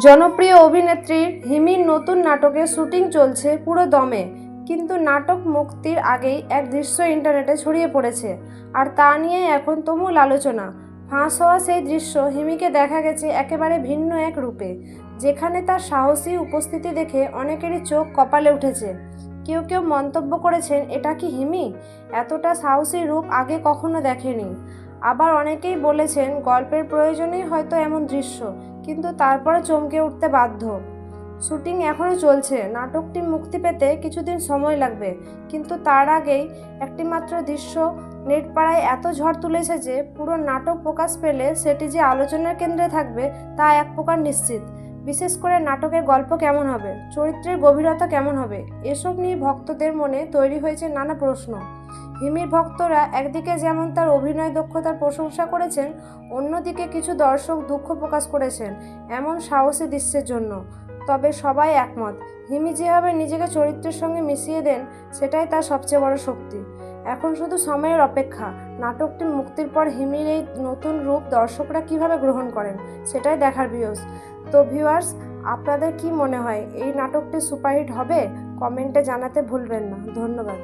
জনপ্রিয় অভিনেত্রীর হিমির নতুন নাটকের শুটিং চলছে পুরো দমে, কিন্তু নাটক মুক্তির আগেই এক দৃশ্য ইন্টারনেটে ছড়িয়ে পড়েছে। আর তা নিয়েই এখন তুমুল আলোচনা। ফাঁস হওয়া সেই দৃশ্য হিমিকে দেখা গেছে একেবারে ভিন্ন এক রূপে, যেখানে তার সাহসী উপস্থিতি দেখে অনেকেরই চোখ কপালে উঠেছে। কেউ কেউ মন্তব্য করেছেন, এটা কি হিমি? এতটা সাহসী রূপ আগে কখনো দেখেনি। আবার অনেকেই বলেছেন গল্পের প্রয়োজনেই হয়তো এমন দৃশ্য, কিন্তু তারপরে চমকে উঠতে বাধ্য। শুটিং এখনও চলছে, নাটকটি মুক্তি পেতে কিছুদিন সময় লাগবে, কিন্তু তার আগেই একটি মাত্র দৃশ্য নেটপাড়ায় এত ঝড় তুলেছে যে পুরো নাটক প্রকাশ পেলে সেটি যে আলোচনার কেন্দ্রে থাকবে তা এক প্রকার নিশ্চিত। বিশেষ করে নাটকের গল্প কেমন হবে, চরিত্রের গভীরতা কেমন হবে, এসব নিয়ে ভক্তদের মনে তৈরি হয়েছে নানা প্রশ্ন। হিমির ভক্তরা একদিকে যেমন তার অভিনয় দক্ষতার প্রশংসা করেছেন, অন্যদিকে কিছু দর্শক দুঃখ প্রকাশ করেছেন। এমন সাহসী দৃশ্যের জন্য। তবে সবাই একমত, হিমি যেভাবে নিজেকে চরিত্রের সঙ্গে মিশিয়ে দেন, সেটাই তার সবচেয়ে বড় শক্তি। এখন শুধু সময়ের অপেক্ষা নাটকটি মুক্তির পর হিমির এই নতুন রূপ দর্শকরা কীভাবে গ্রহণ করেন, সেটাই দেখার ভিউস তো ভিউয়ার্স আপনাদের কি মনে হয়, এই নাটকটি সুপারহিট হবে? কমেন্টে জানাতে ভুলবেন না। ধন্যবাদ।